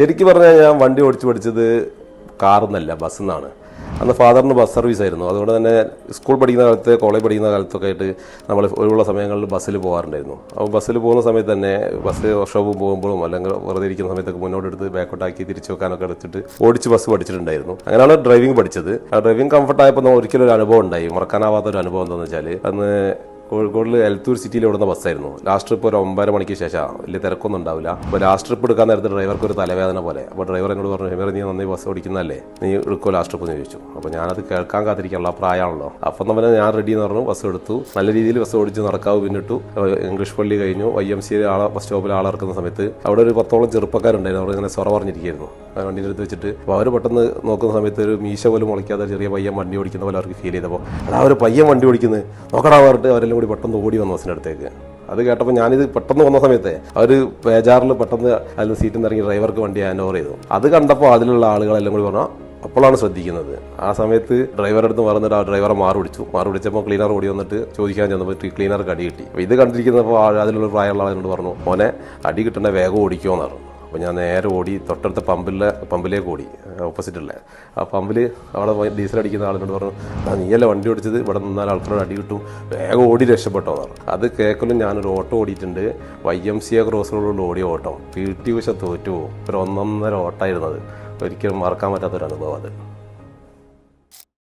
ശരിക്കും പറഞ്ഞാൽ ഞാൻ വണ്ടി ഓടിച്ച് പഠിച്ചത് കാറിൽ നിന്നല്ല ബസ്സിൽ നിന്നാണ് അന്ന് ഫാദറിന് ബസ് സർവീസ് ആയിരുന്നു. അതുകൊണ്ട് തന്നെ സ്കൂൾ പഠിക്കുന്ന കാലത്ത് കോളേജ് പഠിക്കുന്ന കാലത്തൊക്കെ ആയിട്ട് നമ്മൾ ഒഴിവുള്ള സമയങ്ങളിൽ ബസ്സിൽ പോകാറുണ്ടായിരുന്നു അപ്പോൾ ബസ്സിൽ പോകുന്ന സമയത്ത് തന്നെ ബസ് വർഷവും പോകുമ്പോഴും അല്ലെങ്കിൽ വെറുതെ ഇരിക്കുന്ന സമയത്തൊക്കെ മുന്നോട്ട് എടുത്ത് ബാക്കോട്ടാക്കി തിരിച്ചു വെക്കാനൊക്കെ എടുത്തിട്ട് ഓടിച്ച് ബസ് പഠിച്ചിട്ടുണ്ടായിരുന്നു. അങ്ങനെയാണ് ഡ്രൈവിംഗ് പഠിച്ചത്. ആ ഡ്രൈവിംഗ് കംഫർട്ടായപ്പോൾ ഒരിക്കലും ഒരു അനുഭവം ഉണ്ടായി. മറക്കാനാവാത്ത ഒരു അനുഭവം എന്താണെന്ന് വെച്ചാൽ അന്ന് കോഴിക്കോടിൽ എലത്തൂർ സിറ്റിയിൽ ഓടുന്ന ബസ്സായിരുന്നു. ലാസ്റ്റ് ട്രിപ്പ് ഒരു ഒമ്പതര മണിക്ക് ശേഷം വലിയ തിരക്കൊന്നും ഉണ്ടാവില്ല. അപ്പോൾ ലാസ്റ്റ് ട്രിപ്പ് എടുക്കാൻ നേരത്തെ ഡ്രൈവർക്ക് ഒരു തലവേദന പോലെ. അപ്പോൾ ഡ്രൈവർ എന്നോട് പറഞ്ഞു ഡ്രൈവർ നീ നന്നായി ബസ് ഓടിക്കുന്നതല്ലേ? നീ എടുക്കോ ലാസ്റ്റ് ട്രിപ്പ്? എന്ന് ചോദിച്ചു. അപ്പോൾ ഞാനത് കേൾക്കാൻ കാത്തിരിക്കാനുള്ള പ്രായമാണല്ലോ. അപ്പം നമ്മൾ ഞാൻ റെഡി എന്ന് പറഞ്ഞു ബസ് എടുത്തു. നല്ല രീതിയിൽ ബസ് ഓടിച്ച് നടക്കാവ് പിന്നിട്ടു. ഇംഗ്ലീഷ് പള്ളി കഴിഞ്ഞു. വൈ എം സി ആളെ ബസ് സ്റ്റോപ്പിൽ ആളിറക്കുന്ന സമയത്ത് അവിടെ ഒരു പത്തോളം ചെറുപ്പക്കാരുണ്ടായിരുന്നു. അവർ ഇങ്ങനെ സ്വറ പറഞ്ഞിരിക്കുന്നു വണ്ടീന്റെ അടുത്ത് വെച്ചിട്ട്. അപ്പോൾ അവർ പെട്ടെന്ന് നോക്കുന്ന സമയത്ത് ഒരു മീശ പോലും മുളയ്ക്കാതെ ചെറിയ പയ്യൻ വണ്ടി ഓടിക്കുന്ന പോലെ അവർക്ക് ഫീൽ ചെയ്തപ്പോൾ അതാ ഒരു പയ്യൻ വണ്ടി ഓടിക്കുന്നത് നോക്കടാ പറഞ്ഞിട്ട് അവരെല്ലാം കൂടി പെട്ടെന്ന് ഓടി വന്നു ബസ്സിന്റെ അടുത്തേക്ക്. അത് കേട്ടപ്പോൾ ഞാനിത് പെട്ടെന്ന് വന്ന സമയത്തെ അവർ പേജാറിൽ പെട്ടെന്ന് അതിൽ സീറ്റിൽ നിന്ന് ഇറങ്ങി ഡ്രൈവർക്ക് വണ്ടി ഹാൻഡ് ഓവർ ചെയ്തു. അത് കണ്ടപ്പോൾ അതിലുള്ള ആളുകളെല്ലാം കൂടി പറഞ്ഞാൽ അപ്പോഴാണ് ശ്രദ്ധിക്കുന്നത്. ആ സമയത്ത് ഡ്രൈവറെ അടുത്ത് പറഞ്ഞിട്ട് ആ ഡ്രൈവറെ മാറി പിടിച്ചു. മാറി പിടിച്ചപ്പോൾ ക്ലീനർ ഓടി വന്നിട്ട് ചോദിക്കാൻ ചെന്നപ്പോൾ ക്ലീനർക്ക് അടി കിട്ടി. അപ്പോൾ ഇത് കണ്ടിരിക്കുന്നപ്പോൾ അതിലുള്ള പ്രായമുള്ള ആളിനോട് പറഞ്ഞു മോനെ അടി കിട്ടേണ്ട വേഗം ഓടിക്കുമോ പറഞ്ഞു. അപ്പോൾ ഞാൻ നേരെ ഓടി തൊട്ടടുത്ത പമ്പിലെ പമ്പിലേക്ക് ഓടി ഓപ്പോസിറ്റുള്ള. ആ പമ്പിൽ അവിടെ ഡീസൽ അടിക്കുന്ന ആളിനോട് പറഞ്ഞു നീയല്ല വണ്ടി ഓടിച്ചത്? ഇവിടെ നിന്നാൽ ആൾക്കാരോട് അടി കിട്ടും. വേഗം ഓടി രക്ഷപ്പെട്ടോ എന്ന് പറഞ്ഞു. അത് കേൾക്കലും ഞാനൊരു ഓട്ടോ ഓടിയിട്ടുണ്ട്. Y M C A cross റോഡിലുള്ള ഓടിയ ഓട്ടം. പി ടി ഉഷ തോറ്റു ഒരു ഒന്നൊന്നര ഓട്ടമായിരുന്നത് ഒരിക്കലും മറക്കാൻ പറ്റാത്തൊരു അനുഭവം അത്.